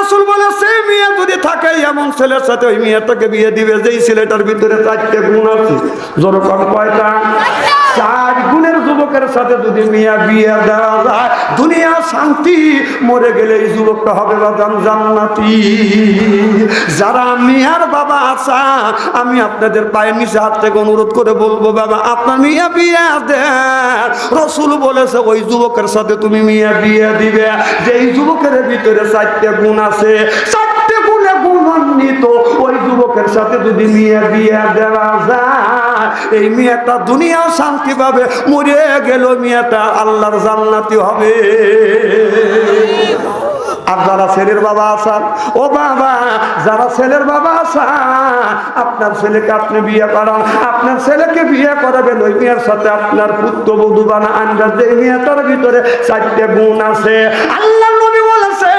রসুল বলে সেই মেয়ে যদি থাকে এমন ছেলের সাথে ওই মেয়েটাকে বিয়ে দিবে যেই ছেলেটার ভিতরে চারটে গুণ আছে। যেরকম কয়টা চার গুণের যুবকের সাথে যদি মিয়া বিয়ে দেওয়া যায়, দুনিয়া শান্তি। মরে গেলে এই যুবকটা হবে বাদাম জান্নাতি। যারা মিয়ার বাবা আসা আমি আপনাদের পায়ের নিচে হাত থেকে অনুরোধ করে বলব, বাবা, আপনার মিয়া বিয়ে দেন রসুল বলেছে, ওই যুবকের সাথে তুমি মিয়া বিয়ে দিবে। যে এই যুবকের ভিতরে চারটে গুণ আছে, চারটে গুণে গুণান্বিত, ওই যুবকের সাথে যদি মিয়া বিয়ে দেওয়া যায়, এই মেয়েটা দুনিয়া শান্তি পাবে, মরে গেল মেয়েটা আল্লাহর জান্নাতি হবে। আর যারা ছেলের বাবা আসান, ও বাবা, যারা ছেলের বাবা আসান, আপনার ছেলেকে আপনি বিয়ে করান, আপনার ছেলেকে বিয়ে করাবেন, ওই মেয়ের সাথে আপনার পুত্রবধূ বানা আন্দাজ, যে মেয়েটার ভিতরে চারটে গুণ আছে। আল্লাহ নবী বলেছে,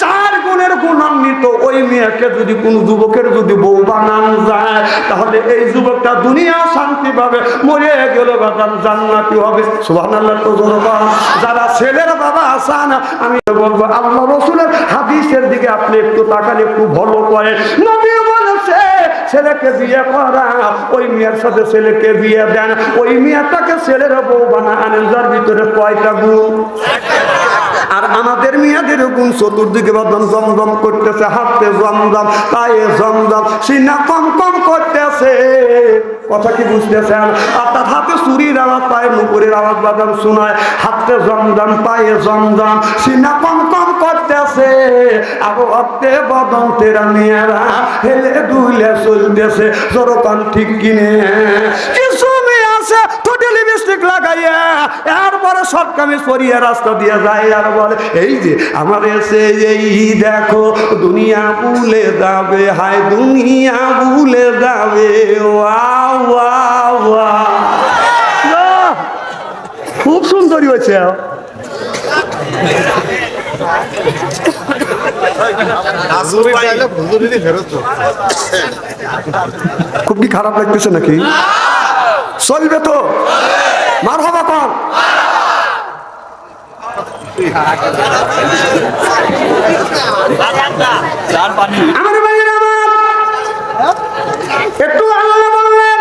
চার গুণের গুণান্বিত, ওই মেয়েকে যদি কোন যুবকের যদি বউ বানান যায়, তাহলে এই যুবকটা দুনিয়া শান্তি পাবে মরে গেল বাদাম জান্নাতি হবে। যারা ছেলের বাবা আসান আমি বলব, আল্লাহ রসুলের হাদিসের দিকে আপনি একটু তাকান একটু ভালো করে। নবী বলেছে, ছেলেকে বিয়ে করা, ওই মেয়ের সাথে ছেলেকে বিয়ে দেন, ওই মেয়েটাকে ছেলের বউ বানা আনেন যার ভিতরে কয়টা গুণ? আর আমাদের মেয়েদের গুণ চতুর্দিকে বদন জমজম করতেছে হাতে জমজম পায়ে জমজম সিনা কম কম করতেছে। কথা কি বুঝতেছেন? অর্থাৎ হাতে চুরির আওয়াজ পায়ে নুপুরের আওয়াজ বাদাম শোনায় হাতে জমজম পায়ে জমজম সিনা কম কম করতেছে। আর অর্থে বদন তেরা মেয়েরা হেলে দুলে চলতেছে জোরকন ঠিক কিনে। কিছু ঠোঁটে লিপস্টিক লাগাইয়া এরপরে সব কামিজ পরিয়ে রাস্তা দিয়ে যায় আর বলে এই যে আমার এসে এই দেখো দুনিয়া ভুলে যাবে হায় দুনিয়া ভুলে যাবে খুব সুন্দরী হয়েছে। খুব কি খারাপ লাগতেছে নাকি? চলবে তো? মার হবা আল্লাহ বললেন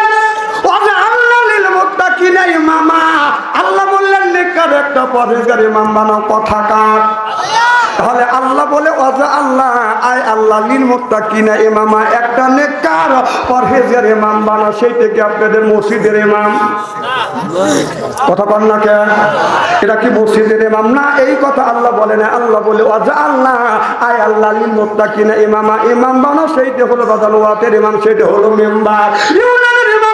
আল্লাহ লিল মুত্তাকিনা ইমামা আল্লাহ একটা বানাও কথা কাট। তাহলে আল্লাহ বলে ওয়াজা আল্লাহ, আয় আল্লাহ লিল মুত্তাকিনা এমামা একটা নেককার পরহেজগার ইমাম বানা, সেই থেকে আপনাদের মসজিদের এমাম কথা বল না কে? এটা কি মসজিদের ইমাম? না, এই কথা আল্লাহ বলে না। আল্লাহ বলে, অজা আল্লাহ, আয় আল্লাহ লিল মুত্তাকিনা ইমামা, ইমাম বানাও সেইটা হলো বাদাল ওয়াতের ইমাম, সেইটা হলো মেম্বার।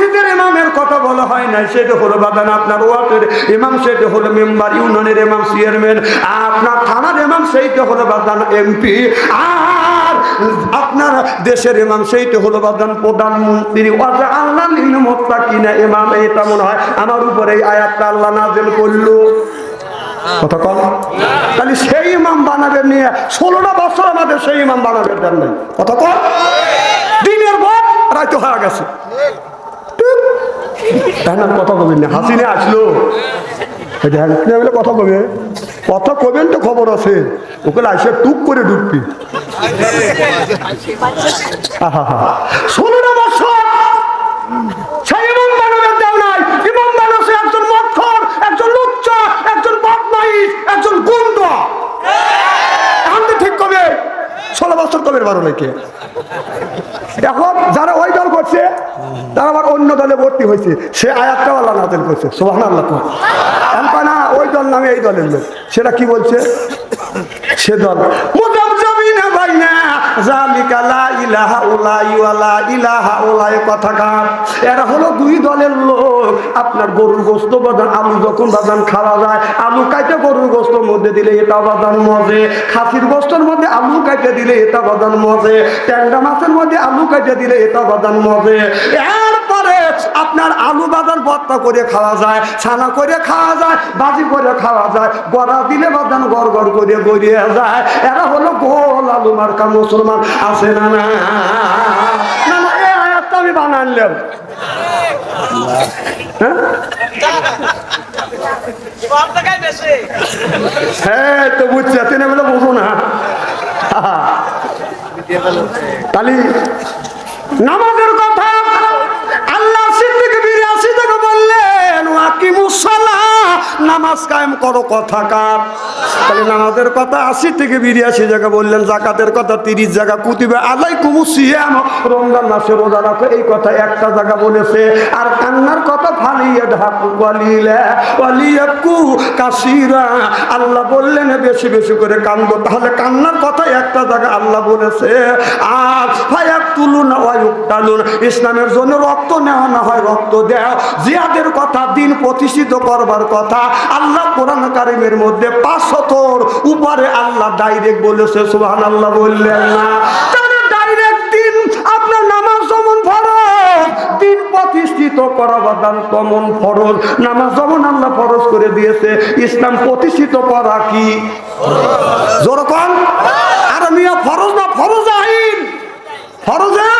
মসজিদের ইমামের কথা বলা হয় না সেটা হলো বাদান আপনার ওয়ার্ডের ইমাম সেটা হলো মেম্বার, ইউনিয়নের ইমাম, চেয়ারম্যান, আপনার থানার ইমাম সেইটা হলো বাদান, এমপি, আর আপনার দেশের ইমাম সেইটা হলো বাদান, প্রধানমন্ত্রী, ওয়াজা আল্লাহ লিল মুত্তাকিনা, ইমাম এটা মনে হয় আমার উপরে এই আয়াতটা আল্লাহ নাযিল করল। কথা তাহলে সেই ইমাম বানাবেন নিয়ে ষোলোটা বছর আমাদের সেই ইমাম বানাবেন নাই। দিনের পর রাইতে হয়ে গেছে। তাই না? কথা কবেন না। আসলো। কথা কবে? কথা কবেন তো খবর আছে। ওকে আসে টুক করে বানাচ্ছে একজন একজন একজন এখন ঠিক কবে? ষোলো বছর কবে বারো নাকি? এখন যারা ওই দল করছে, তারা দলে ভর্তি হয়েছে, সে আয়াতটাও আল্লাহ নাজেল করছে সোহান আল্লাহ না, ওই দল নামে এই দলের লোক। সেটা কি বলছে? সে দল যায়, আলু গরুর গোস্তর মধ্যে দিলে এটা বাদান গোস্তর মধ্যে দিলে এটা বাদান মাছের মধ্যে দিলে এটা বাদান এরপরে আপনার আলু বাদান ভর্তা করে খাওয়া যায়, ছানা করে খাওয়া যায়, বাজি করে খাওয়া যায়, গড়া দিলে বাদান গড় গড় করে গড়িয়ে যায়। এরা হলো গোল আলু মার্কা মুসলমান, আছে না না? না আমি বানাইলাম। হ্যাঁ? হ্যাঁ নামাজের কথা নামাজ কায়েম করো কথা কার? তাহলে নামাজের কথা আশি থেকে বিরাশি জায়গা বললেন, জাকাতের কথা তিরিশ জায়গা কুতিবে। আলাই কুমুসিয়াম রমজান মাসে রোজা রাখো, এই কথা একটা জায়গা বলেছে। আর কান্নার কথা ফালিয়ে ঢাকু ওয়ালিয়াকু কাসিরা। আল্লাহ বললেন, বেশি বেশি করে কান্দো তাহলে কান্নার কথা একটা জায়গা আল্লাহ বলেছে। আর ফায়াক তুলুন ওয়ায়ুক্তালুন ইসলামের জন্য রক্ত নেওয়া না হয়, রক্ত দেও। জিয়াদের কথা দিন প্রতিষ্ঠিত করবার কথা। আল্লাহ কোরআন কারিমের মধ্যে পাঁচশতর উপরে আল্লাহ ডাইরেক্ট বলেছে সুবহান আল্লাহ বললেন না। নামাজ ফরজ নামাজ ফরজ করে দিয়েছে, ইসলাম প্রতিষ্ঠিত করা কি? আর ফরজ না ফরজ আইন ফরজে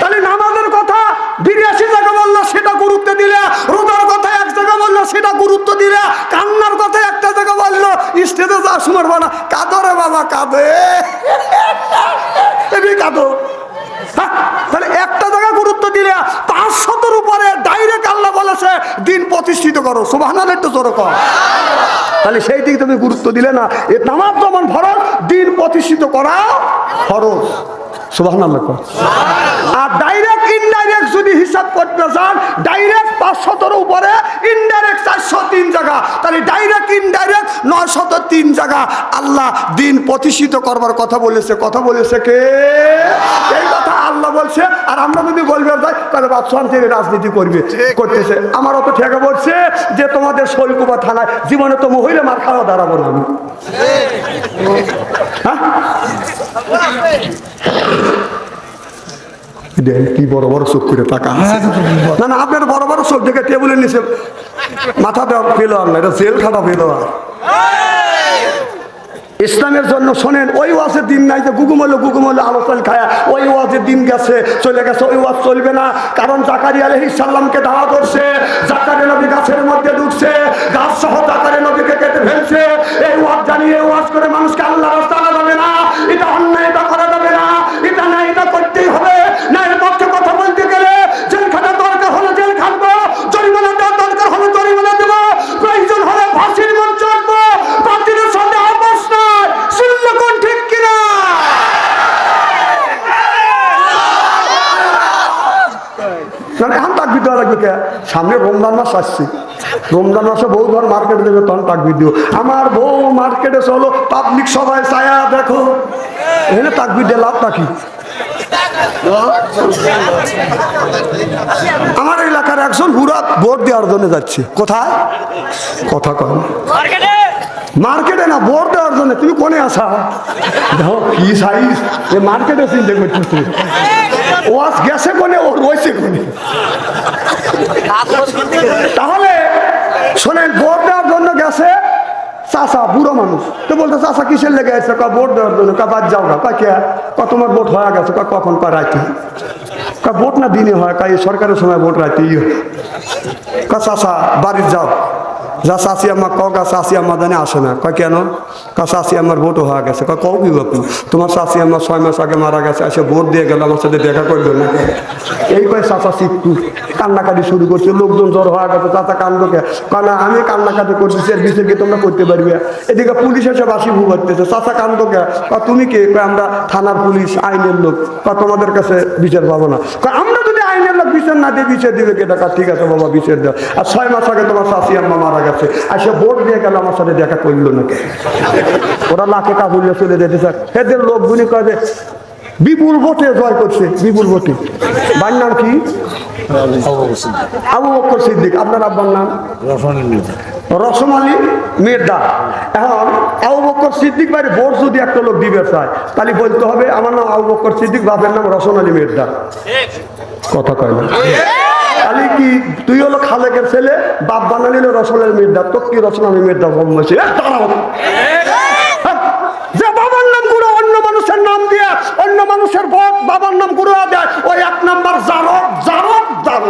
তাহলে নামাজের কথা বিরাশি জায়গা বলল সেটা গুরুত্ব দিলে রোজার কথা এক জায়গা বলল সেটা গুরুত্ব দিলে কান্নার কথা একটা জায়গা বলল যা শুনর বানা কাঁদো রে বাবা কাঁদে। এমনি কাঁদো? হ্যাঁ, তাহলে একটা জায়গা গুরুত্ব দিলে পাঁচ শতর উপরে ডাইরেক্ট আল্লাহ বলেছে দিন প্রতিষ্ঠিত করো। সুবহানাল্লাহ একটু জোরে কর তাহলে সেই দিকে তুমি গুরুত্ব দিলে না এ নামাজ যেমন ফরজ দিন প্রতিষ্ঠিত করা ফরজ। কর আর ডাইরেক্ট ইনডাইরেক্ট যদি হিসাব করতে চান ডাইরেক্ট উপরে ইনডাইরেক্ট তিন তাহলে ডাইরেক্ট ইনডাইরেক্ট তিন আল্লাহ দিন প্রতিষ্ঠিত করবার কথা বলেছে। কথা বলেছে কে? এই কথা আল্লাহ বলছে। আর আমরা যদি বলবে, তাহলে বাদশাহ থেকে রাজনীতি করবে, করতেছে। আমার অত ঠেকা বলছে যে তোমাদের শৈলকুবা থানায় জীবনে তো মহিলা মার খাওয়া দাঁড়াবো আমি হ্যাঁ? দেন কি বড় বড় চোখ করে টাকা না না আপনার বড় বড় চোখ দেখে টেবিলের নিচে মাথাটা পেল আর না এটা জেল খাটা পেল আর। ইসলামের জন্য শোনেন ওই ওয়াজের দিন নাই যে গুগুমল্য গুগুমল্য আলোচনা খায়া ওই ওয়াজের দিন গেছে চলে গেছে ওই ওয়াজ চলবে না। কারণ জাকারি আলহ ইসাল্লামকে দাওয়া করছে জাকারি নবী গাছের মধ্যে ঢুকছে গাছ সহ জাকারি নবীকে কেটে ফেলছে এই ওয়াজ জানিয়ে ওয়াজ করে মানুষকে আল্লাহ রাস্তা আনা যাবে না এটা অন্যায় এটা করা যাবে না এটা না এটা করতেই হবে না এর পক্ষে কথা বলতে গেলে জেল খাটা দরকার হলে জেল খাটবো জরিমানা দেওয়ার দরকার হলে জরিমানা দেবো প্রয়োজন হলে ফাঁসির মঞ্চ আনব বাতিলের সাথে আপোষ নয় শুনলে কোন ঠিক কিনা না, এখন তাকবির দেওয়া লাগবে কে সামনে রমজান মাস আসছে। রমজান মাসে বউ ধর মার্কেটে দেবে তখন তাকবির দিও আমার বউ মার্কেটে চলো পাবলিক সবাই ছায়া দেখো। এখানে তাকবির দিয়ে লাভ নাকি আমার এলাকার একজন হুরা ভোট দেওয়ার জন্য যাচ্ছে। কোথায়? কথা না। মার্কেটে না ভোট দেওয়ার জন্য। তুমি কোনে আসা দেখো কি সাইজ এ মার্কেটে চিন্তা করতেছে। ও আজ গেছে কোনে? ও রয়েছে কোনে? তাহলে শোনেন, ভোট দেওয়ার জন্য গেছে চাষা বুড়ো মানুষ। তো বলতো চাষা কিসের লেগে আছে কা ভোট দেওয়ার জন্য। কা বাদ যাও না। কা কে? কা তোমার ভোট হয়ে গেছে। কা কখন? কা রাতে কা ভোট না দিনে হয়। কা এই সরকারের সময় ভোট হয়। কা চাষা বাড়ির যাও। যা চাষি আমার ক কা চাষি আমার জানে আসে না। কয়, কেন? কা চাষি আমার ভোটও হয়ে গেছে। কা কও কি বাপু তোমার চাষি আমার ছয় মাস আগে মারা গেছে, এসে ভোট দিয়ে গেল, আমার সাথে দেখা করল না। এই কয় চাষা শিখতু কান্নাকাটি শুরু করছে, লোকজন জ্বর হয়ে গেছে, চাচা কান্দকে কানা আমি কান্নাকাটি করতেছি, এর বিচার কি তোমরা করতে পারবে? এদিকে পুলিশ এসে বাসি ভু করতেছে, চাচা কান্দকে কা? তুমি কে? কয়, আমরা থানার পুলিশ, আইনের লোক। কা তোমাদের কাছে বিচার পাবো না। কয়, আমরা লোক বিচার না দিয়ে বিচার দিবে কে টাকা ঠিক আছে বাবা বিচার দেওয়া আর ছয় মাস আগে তোমার শাশি আম্মা মারা গেছে। আর সে ভোট দিয়ে গেল আমার সাথে দেখা করল না কে? ওরা লাখে কাবুলিয়ে চলে যেতে স্যার এদের লোকগুলি কয় যে বিপুল ভোটে জয় করছে বিপুল ভোটে। বাড়ির নাম কি? আবু বকর সিদ্দিক। আপনার আব্বার নাম? রসম আলী মির্দা এখন আবু বক্কর সিদ্দিক বাড়ি ভোট যদি একটা লোক দিবে চায় তাহলে বলতে হবে আমার নাম আবু বক্কর সিদ্দিক বাপের নাম রসম আলী মির্দা কথা কয় না? খালি কি তুই হলো খালেকের ছেলে বাপ বানালিল রসলের মির্দা তোর কি রসল আমি মির্দা জন্মেছি এ, যে বাবার নাম গুরু অন্য মানুষের নাম দিয়ে অন্য মানুষের বট বাবার নাম গুরু দেয় ওই এক নাম্বার জারব জারব জারব